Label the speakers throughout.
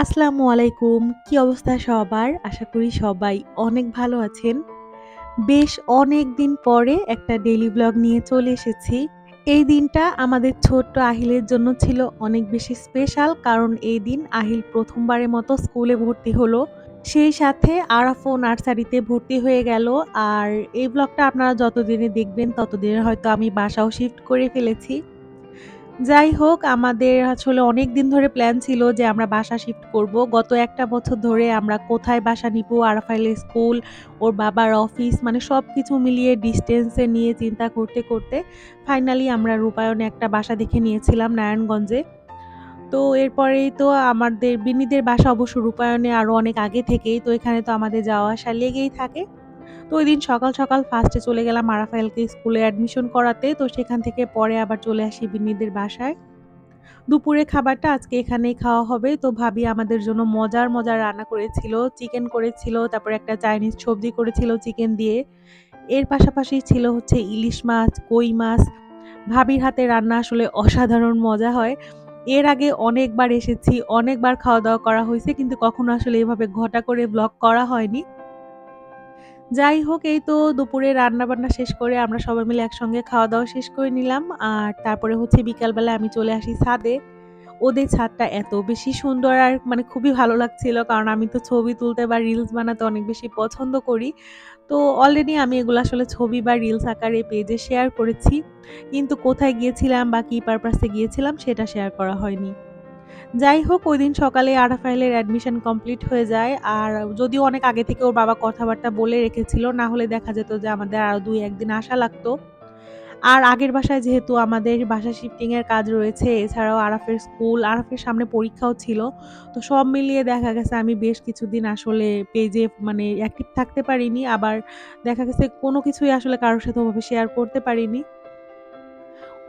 Speaker 1: আসসালামু আলাইকুম। কি অবস্থা সবার? আশা করি সবাই অনেক ভালো আছেন। বেশ অনেক দিন পরে একটা ডেইলি ব্লগ নিয়ে চলে এসেছি। এই দিনটা আমাদের ছোট্ট আহিলের জন্য ছিল অনেক বেশি স্পেশাল কারণ এই দিন আহিল প্রথমবারের মতো স্কুলে ভর্তি হলো। সেই সাথে আরাফও নার্সারিতে ভর্তি হয়ে গেল। আর এই ব্লগটা আপনারা যতদিনে দেখবেন ততদিনে হয়তো আমি বাসাও শিফট করে ফেলেছি। যাই হোক আমাদের আসলে অনেক দিন ধরে প্ল্যান ছিল যে আমরা বাসা শিফট করব। গত একটা বছর ধরে আমরা কোথায় বাসা নিবো, আরাফাইলের স্কুল, ওর বাবার অফিস মানে সব কিছু মিলিয়ে ডিসট্যান্স এ নিয়ে চিন্তা করতে, করতে ফাইনালি আমরা রূপায়ণে একটা বাসা দেখে নিয়েছিলাম নারায়ণগঞ্জে। তো এরপরেই তো আমাদের বিনিদের বাসা অবশ্য রূপায়ণে আরও অনেক আগে থেকেই। তো এখানে তো আমাদের যাওয়া আসা লেগেই থাকে। তো ওই দিন সকাল, সকাল ফার্স্টে চলে গেলাম আরাফায়েলকে স্কুলে অ্যাডমিশন করাতে। তো সেখান থেকে পরে আবার চলে আসি বিন্নিদের বাসায়। দুপুরের খাবারটা আজকে এখানেই খাওয়া হবে। তো ভাবি আমাদের জন্য মজার, মজার রান্না করেছিল। চিকেন করেছিল, তারপর একটা চাইনিজ সবজি করেছিল চিকেন দিয়ে। এর পাশাপাশি ছিল হচ্ছে ইলিশ মাছ, কই মাছ। ভাবির হাতে রান্না আসলে অসাধারণ মজা হয়। এর আগে অনেকবার এসেছি, অনেকবার খাওয়া-দাওয়া করা হয়েছে কিন্তু কখনো আসলে এভাবে ঘটা করে ব্লগ করা হয়নি। যাই হোক এই তো দুপুরে রান্না-বান্না শেষ করে আমরা সবাই মিলে একসঙ্গে খাওয়া-দাওয়া শেষ করে নিলাম। আর তারপরে হচ্ছে বিকালবেলা আমি চলে আসি ছাদে। ওদের ছাদটা এত বেশি সুন্দর আর মানে খুবই ভালো লাগছিল। কারণ আমি তো ছবি তুলতে বা রিলস বানাতে অনেক বেশি পছন্দ করি। তো অলরেডি আমি এগুলো আসলে ছবি বা রিলস আকারে পেজে শেয়ার করেছি। কিন্তু কোথায় গিয়েছিলাম বা কি পারপাস গিয়েছিলাম, সেটা শেয়ার করা হয়নি। যাই হোক ঐদিন সকালে আরাফাইলের অ্যাডমিশন কমপ্লিট হয়ে যায়। আর যদিও অনেক আগে থেকে ওর বাবা কথাবার্তা বলে রেখেছিল। না হলে দেখা যেত যে আমাদের আরও ২-১ দিন আসা লাগতো। আর আগের বাসায় যেহেতু আমাদের বাসা শিফটিংয়ের কাজ রয়েছে, এছাড়াও আরাফের স্কুল, আরাফের সামনে পরীক্ষাও ছিল। তো সব মিলিয়ে দেখা গেছে আমি বেশ কিছুদিন আসলে পেজে মানে অ্যাক্টিভ থাকতে পারিনি। আবার দেখা গেছে কোনো কিছুই আসলে কারোর সাথে ওভাবে শেয়ার করতে পারিনি।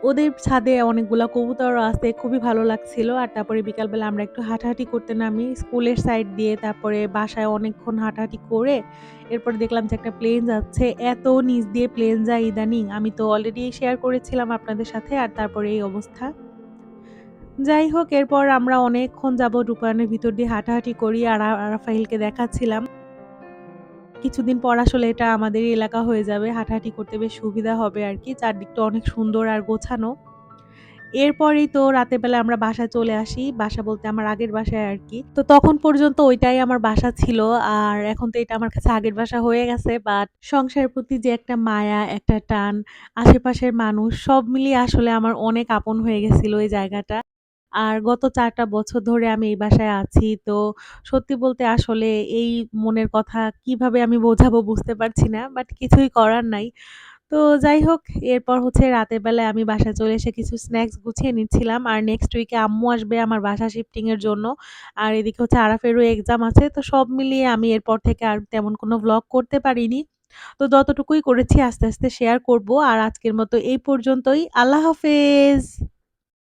Speaker 1: ওদের ছাদে অনেকগুলা কবুতরও আছে। খুবই ভালো লাগছিল। আর তারপরে বিকালবেলা আমরা একটু হাঁটাহাঁটি করতে নামি স্কুলের সাইড দিয়ে। তারপরে বাসায় অনেকক্ষণ হাঁটাহাঁটি করে এরপর দেখলাম যে একটা প্লেন যাচ্ছে। এত নিচ দিয়ে প্লেন যায় ইদানিং। আমি তো অলরেডি শেয়ার করেছিলাম আপনাদের সাথে। আর তারপরে এই অবস্থা। যাই হোক, এরপর আমরা অনেকক্ষণ যাবৎ রূপায়ণের ভিতর দিয়ে হাঁটাহাঁটি করি, আর আ, আরাফাইলকে দেখাচ্ছিলাম। কিছুদিন পর আসলে এটা আমাদের এলাকা হয়ে যাবে। হাঁটাহাঁটি করতে বেশ সুবিধা হবে আর কি চারদিকটা অনেক সুন্দর আর গোছানো। এরপরেই তো রাতের বেলা আমরা বাসায় চলে আসি। বাসা বলতে আমার আগের বাসায় আর কি তো তখন পর্যন্ত ওইটাই আমার বাসা ছিল। আর এখন তো এটা আমার কাছে আগের বাসা হয়ে গেছে। বাট সংসারের প্রতি যে একটা মায়া, একটা টান, আশেপাশের মানুষ সব মিলিয়ে আসলে আমার অনেক আপন হয়ে গেছিল এই জায়গাটা। আর গত ৪ টা বছর ধরে আমি এই বাসায় আছি। তো সত্যি বলতে আসলে এই মনের কথা কীভাবে আমি বোঝাবো বুঝতে পারছি না। বাট কিছুই করার নাই। তো যাই হোক এরপর হচ্ছে রাতের বেলায় আমি বাসায় চলে এসে কিছু স্ন্যাকস গুছিয়ে নিচ্ছিলাম। আর নেক্সট উইকে আম্মু আসবে আমার বাসা শিফটিং এর জন্য। আর এদিকে হচ্ছে আরাফেরও এক্সাম আছে। তো সব মিলিয়ে আমি এরপর থেকে আর তেমন কোনো ভ্লগ করতে পারিনি। তো যতটুকুই করেছি আস্তে, আস্তে শেয়ার করব। আর আজকের মতো এই পর্যন্তই। আল্লাহ হাফেজ।